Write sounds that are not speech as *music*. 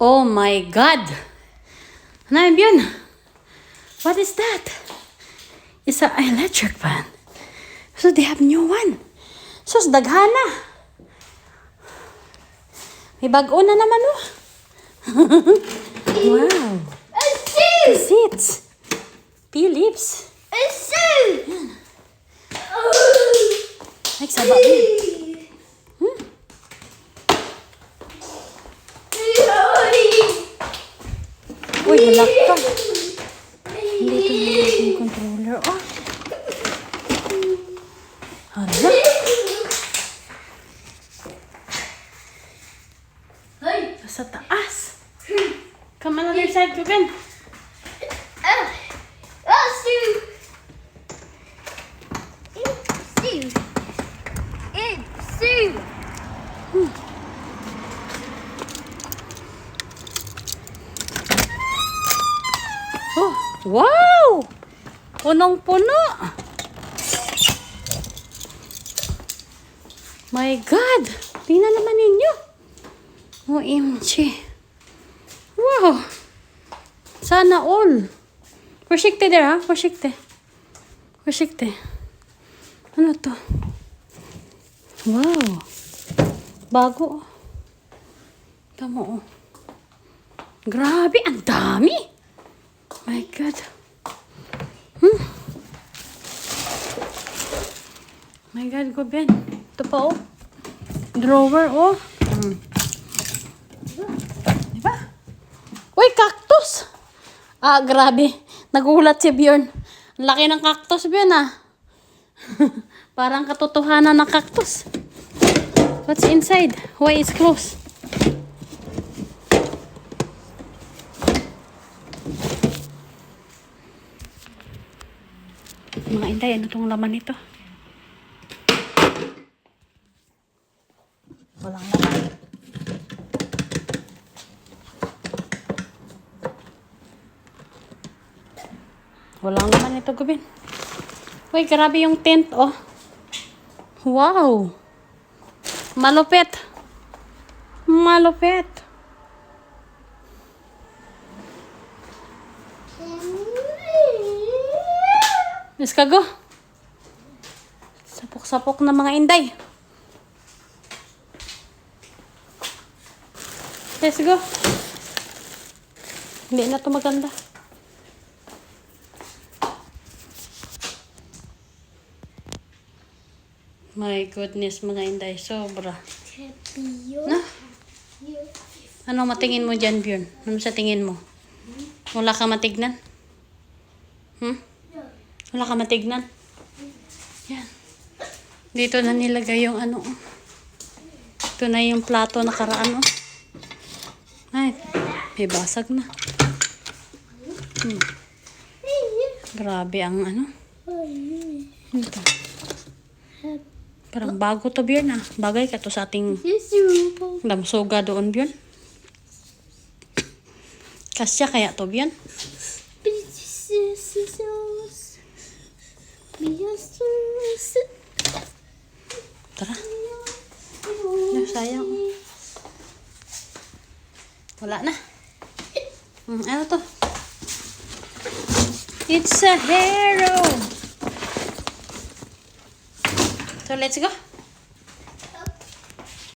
Oh my God! Ano yun? What is that? It's an electric fan. So they have new one. So daghana. May bago na naman oh. wow. Seats. Philips. A shoe! Ay, saba yun. Uy, malak ka. Hindi ito yung controller. Oh. Hala. Sa taas. Come on other side, Ruben. Ah! Ah, shoe! Shoe! Eh, shoe! Oh, wow! Punong-puno. My God! Tingnan naman ninyo. OMG. Wow! Sana all. Forsikte there ha? Forsikte. Forsikte. Ano to? Wow. Bago. oh. Tamo oh. Grabe, ang dami. My God. Hmm. My God, go Ben. Ito pa oh. Drawer oh. Hmm. Diba? Uy, cactus! Ah, grabe. Nagulat si Bjorn. Ang laki ng cactus, Bjorn ah. *laughs* Parang katotohanan ng cactus. What's inside? Why it's closed? Mga inday, ano tong laman nito? Walang laman. Walang laman nito, Gubin. Uy, grabe yung tent, oh. Wow! Malupit. Malupit. Let's go. Sapok-sapok na mga inday. Let's go. Hindi na to maganda. My goodness, mga inday. Sobra. Na? Ano matingin mo dyan, Bjorn? Ano sa tingin mo? Wala ka matignan? Hmm? Wala ka matignan? Yan. Dito na nilagay yung ano. oh. Ito na yung plato nakaraan. Oh. Ay, may basag na. Hmm. Grabe ang ano. Ito. Parang bago to, Bjorn ah. Bagay ka to sa ating damsuga doon, Bjorn. Kasya kaya to, Bjorn? Tara. Ano, sayang. Wala na. Hmm, ano to? It's a hero! So, let's go.